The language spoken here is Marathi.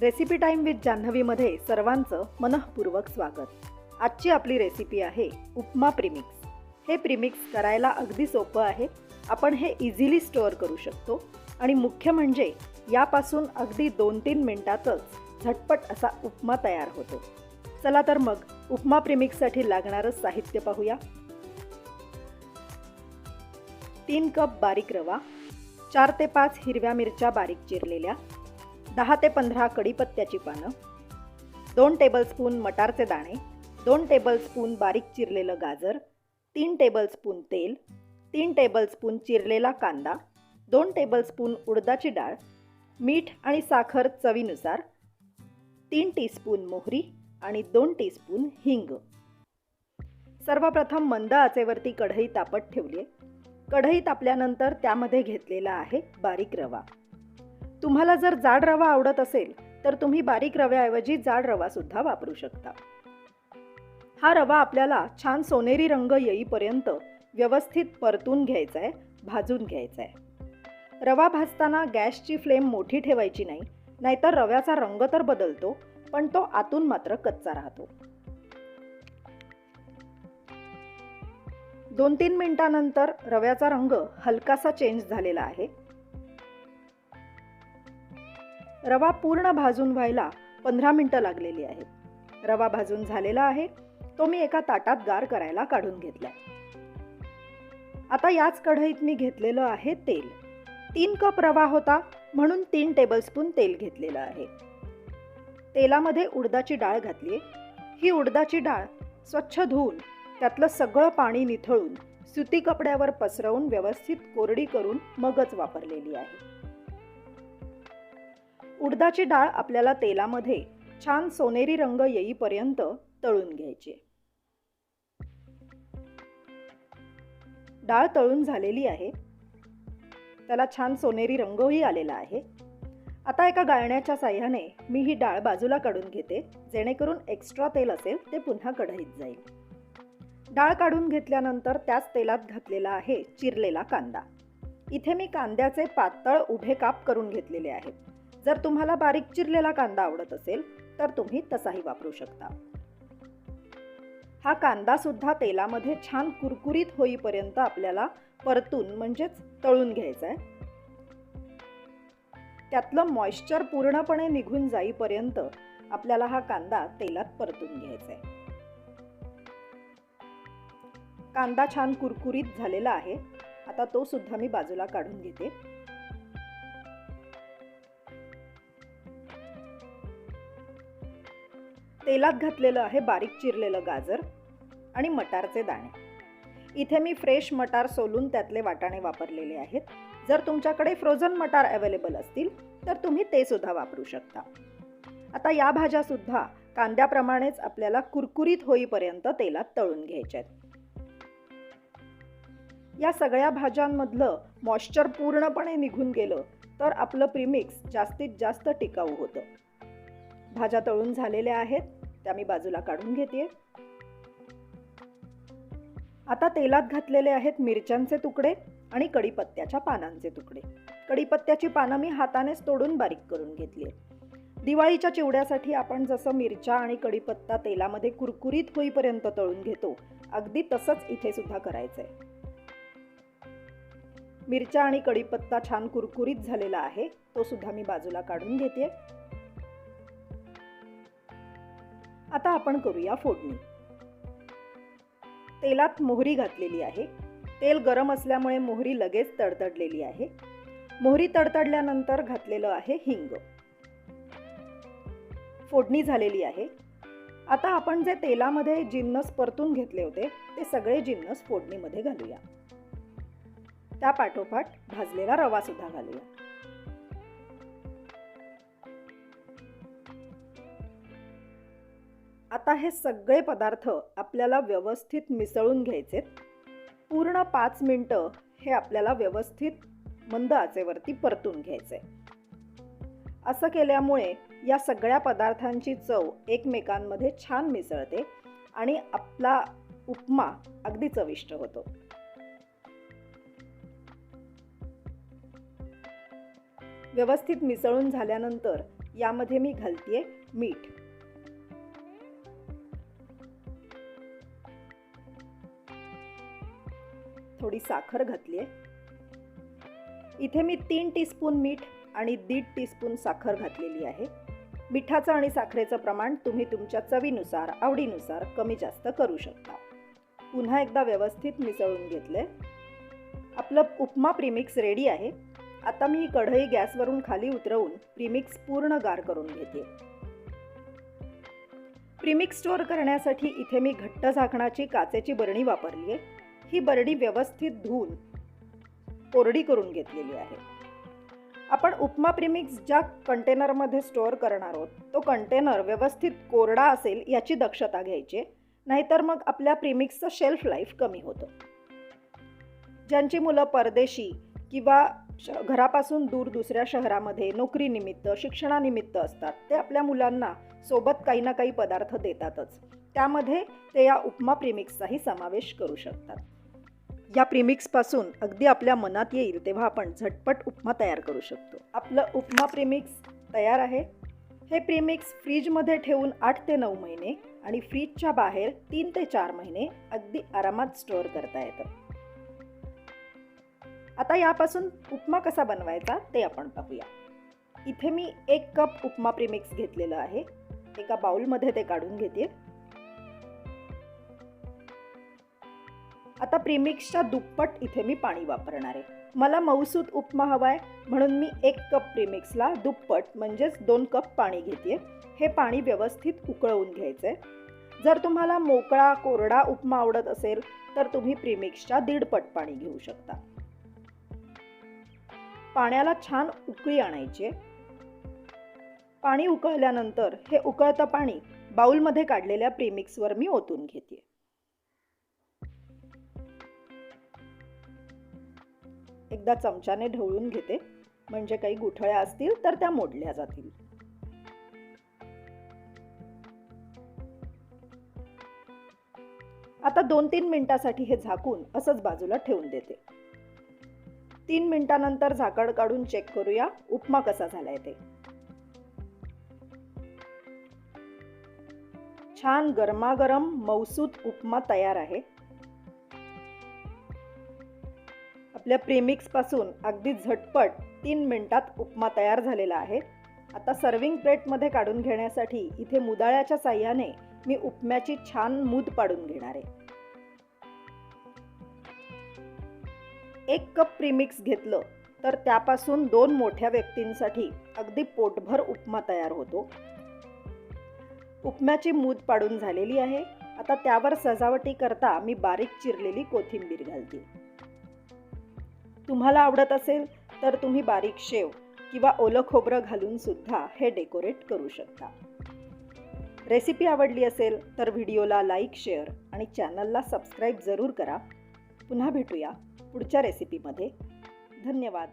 रेसिपी टाईम विथ जान्हवीमध्ये सर्वांचं मनःपूर्वक स्वागत. आजची आपली रेसिपी आहे उपमा प्रिमिक्स हे प्रिमिक्स करायला अगदी सोपं आहे. आपण हे इझिली स्टोअर करू शकतो. आणि मुख्य म्हणजे यापासून अगदी दोन तीन मिनटातच झटपट असा उपमा तयार होतो. चला तर मग उपमा प्रिमिक्ससाठी लागणारं साहित्य पाहूया. तीन कप बारीक रवा चार ते पाच हिरव्या मिरच्या बारीक चिरलेल्या दहा ते पंधरा कढीपत्त्याची पानं दोन टेबलस्पून मटारचे दाणे दोन टेबलस्पून बारीक चिरलेलं गाजर तीन टेबलस्पून तेल तीन टेबलस्पून चिरलेला कांदा दोन टेबलस्पून उडदाची डाळ मीठ आणि साखर चवीनुसार तीन टीस्पून मोहरी आणि दोन टीस्पून हिंग. सर्वप्रथम मंद आचेवरती कढई तापत ठेवली कढई तापल्यानंतर त्यामध्ये घेतलेला आहे बारीक रवा. तुम्हाला जर जाड रवा आवडत असेल तर तुम्ही बारीक रव्याऐवजी जाड रवासुद्धा वापरू शकता. हा रवा आपल्याला छान सोनेरी रंग येईपर्यंत व्यवस्थित परतून घ्यायचा आहे भाजून घ्यायचा आहे रवा भाजताना गॅसची फ्लेम मोठी ठेवायची नाही नाहीतर रव्याचा रंग तर बदलतो पण तो आतून मात्र कच्चा राहतो. दोन तीन मिनिटानंतर रव्याचा रंग हलकासा चेंज झालेला आहे. रवा पूर्ण भाजून व्हायला पंधरा मिनटं लागलेली आहेत. रवा भाजून झालेला आहे. तो मी एका ताटात गार करायला काढून घेतला आता याच कढईत मी घेतलेलं आहे तेल. तीन कप रवा होता म्हणून तीन टेबलस्पून तेल घेतलेलं आहे. तेलामध्ये उडदाची डाळ घातली ही उडदाची डाळ स्वच्छ धुवून त्यातलं सगळं पाणी निथळून सुती कपड्यावर पसरवून व्यवस्थित कोरडी करून मगच वापरलेली आहे. उडदाची डाळ आपल्याला तेलामध्ये छान सोनेरी रंग येईपर्यंत तळून घ्यायची. डाळ तळून झालेली आहे. त्याला छान सोनेरी रंगही आलेला आहे. आता एका गाळण्याच्या साह्याने मी ही डाळ बाजूला काढून घेते जेणेकरून एक्स्ट्रा तेल असेल ते पुन्हा कढईत जाईल. डाळ काढून घेतल्यानंतर त्याच तेलात घातलेला आहे चिरलेला कांदा. इथे मी कांद्याचे पातळ उभे काप करून घेतलेले आहेत. जर तुम्हाला बारीक चिरलेला कांदा आवडत असेल तर तुम्ही तसाही वापरू शकता. हा कांदा सुद्धा तेलामध्ये छान कुरकुरीत होईपर्यंत आपल्याला परतून म्हणजेच तळून घ्यायचा आहे त्यातलं मॉइश्चर पूर्णपणे निघून जाईपर्यंत आपल्याला हा कांदा तेलात परतून घ्यायचा आहे कांदा छान कुरकुरीत झालेला आहे. आता तो सुद्धा मी बाजूला काढून घेते. तेलात घातलेलं आहे बारीक चिरलेलं गाजर आणि मटारचे दाणे. इथे मी फ्रेश मटार सोलून त्यातले वाटाणे वापरलेले आहेत. जर तुमच्याकडे फ्रोझन मटार अवेलेबल असतील तर तुम्ही ते सुद्धा वापरू शकता. आता या भाज्या सुद्धा कांद्याप्रमाणेच आपल्याला कुरकुरीत होईपर्यंत तेलात तळून घ्यायच्या आहेत. या सगळ्या भाज्यांमधलं मॉइश्चर पूर्णपणे निघून गेलं तर आपलं प्रीमिक्स जास्तीत जास्त टिकाऊ होतं. भाज्या तळून झालेल्या आहेत. त्या मी बाजूला काढून घेते आता तेलात घातलेले आहेत मिरच्यांचे तुकडे आणि कढीपत्त्याच्या पानांचे तुकडे. कढीपत्त्याची पानं मी हातानेच तोडून बारीक करून घेतली दिवाळीच्या चिवड्यासाठी आपण जसं मिरच्या आणि कढीपत्ता तेलामध्ये कुरकुरीत होईपर्यंत तळून घेतो अगदी तसंच इथे सुद्धा करायचंय. मिरच्या आणि कढीपत्ता छान कुरकुरीत झालेला आहे तो सुद्धा मी बाजूला काढून घेते आता आपण करूया फोडणी. तेलात मोहरी घातलेली आहे. तेल गरम असल्यामुळे मोहरी लगेच तडतडलेली आहे. मोहरी तडतडल्यानंतर घातलेलं आहे हिंग. फोडणी झालेली आहे. आता आपण जे तेलामध्ये जिन्नस परतून घेतले होते ते सगळे जिन्नस फोडणीमध्ये घालूया. त्या पाठोपाठ भाजलेला रवा सुद्धा घालूया. आता हे सगळे पदार्थ आपल्याला व्यवस्थित मिसळून घ्यायचे. पूर्ण पाच मिनटं हे आपल्याला व्यवस्थित मंद आचेवरती परतून घ्यायचे. असं केल्यामुळे या सगळ्या पदार्थांची चव एकमेकांमध्ये छान मिसळते आणि आपला उपमा अगदी चविष्ट होतो. व्यवस्थित मिसळून झाल्यानंतर यामध्ये मी घालतीये मीठ. थोडी साखर घातली आहे. इथे मी तीन टीस्पून मीठ आणि दीड टीस्पून साखर घातलेली आहे. मिठाचं आणि साखरेचं प्रमाण तुम्ही तुमच्या चवीनुसार आवडीनुसार कमी जास्त करू शकता. पुन्हा एकदा व्यवस्थित मिसळून घेतले आपलं उपमा प्रीमिक्स रेडी आहे. आता मी कढई गॅसवरून खाली उतरवून प्रीमिक्स पूर्ण गार करून घेते. प्रीमिक्स स्टोअर करण्यासाठी इथे मी घट्ट झाकणाची काचेची बरणी वापरली आहे ही बरडी व्यवस्थित धुवून कोरडी करून घेतलेली आहे. आपण उपमा प्रिमिक्स ज्या कंटेनरमध्ये स्टोअर करणार आहोत तो कंटेनर व्यवस्थित कोरडा असेल याची दक्षता घ्यायची नाहीतर मग आपल्या प्रिमिक्सचं शेल्फ लाईफ कमी होतं. ज्यांची मुलं परदेशी किंवा श घरापासून दूर दुसऱ्या शहरामध्ये नोकरीनिमित्त शिक्षणानिमित्त असतात ते आपल्या मुलांना सोबत काही ना काही पदार्थ देतातच. त्यामध्ये ते या उपमा प्रिमिक्सचाही समावेश करू शकतात. या प्रिमिक्सपासून अगदी आपल्या मनात येईल तेव्हा आपण झटपट उपमा तयार करू शकतो. आपलं उपमा प्रिमिक्स तयार आहे. हे प्रिमिक्स फ्रीजमध्ये ठेवून आठ ते नऊ महिने आणि फ्रीजच्या बाहेर तीन ते चार महिने अगदी आरामात स्टोअर करता येतं. आता यापासून उपमा कसा बनवायचा ते आपण पाहूया. इथे मी एक कप उपमा प्रिमिक्स घेतलेलं आहे. एका बाउलमध्ये ते काढून घेते. आता प्रीमिक्सच्या दुप्पट इथे मी पाणी वापरणार आहे. मला मऊसूत उपमा हवा आहे म्हणून मी एक कप प्रीमिक्सला दुप्पट म्हणजेच दोन कप पाणी घेते हे पाणी व्यवस्थित उकळवून घ्यायचं आहे जर तुम्हाला मोकळा कोरडा उपमा आवडत असेल तर तुम्ही प्रीमिक्सच्या दीडपट पाणी घेऊ शकता. पाण्याला छान उकळी आणायची पाणी उकळल्यानंतर हे उकळतं पाणी बाउलमध्ये काढलेल्या प्रीमिक्सवर मी ओतून घेते एकदा चमच्याने ढवळून घेते. म्हणजे काही गुठळ्या असतील तर त्या मोडल्या जातील. आता दोन तीन मिनिटासाठी हे झाकून असंच बाजूला ठेवून देते. तीन मिनिटानंतर झाकण काढून चेक करूया उपमा कसा झालाय ते. छान गरमागरम मौसूत उपमा तयार आहे. आपल्या प्रीमिक्सपासून अगदी झटपट तीन मिनटात उपमा तयार झालेला आहे. आता सर्विंग प्लेटमध्ये काढून घेण्यासाठी इथे मुदाळ्याच्या साह्याने मी उपम्याची छान मूद पाडून घेणार आहे. एक कप प्रीमिक्स घेतलं तर त्यापासून दोन मोठ्या व्यक्तींसाठी अगदी पोटभर उपमा तयार होतो. उपम्याची मूद पाडून झालेली आहे. आता त्यावर सजावटी करता मी बारीक चिरलेली कोथिंबीर घालते. तुम्हाला आवडत असेल तर तुम्ही बारीक शेव किंवा ओलं खोबरं घालून सुद्धा हे डेकोरेट करू शकता. रेसिपी आवडली असेल तर व्हिडिओला लाईक शेअर आणि चॅनलला सबस्क्राईब जरूर करा. पुन्हा भेटूया पुढच्या रेसिपीमध्ये. धन्यवाद.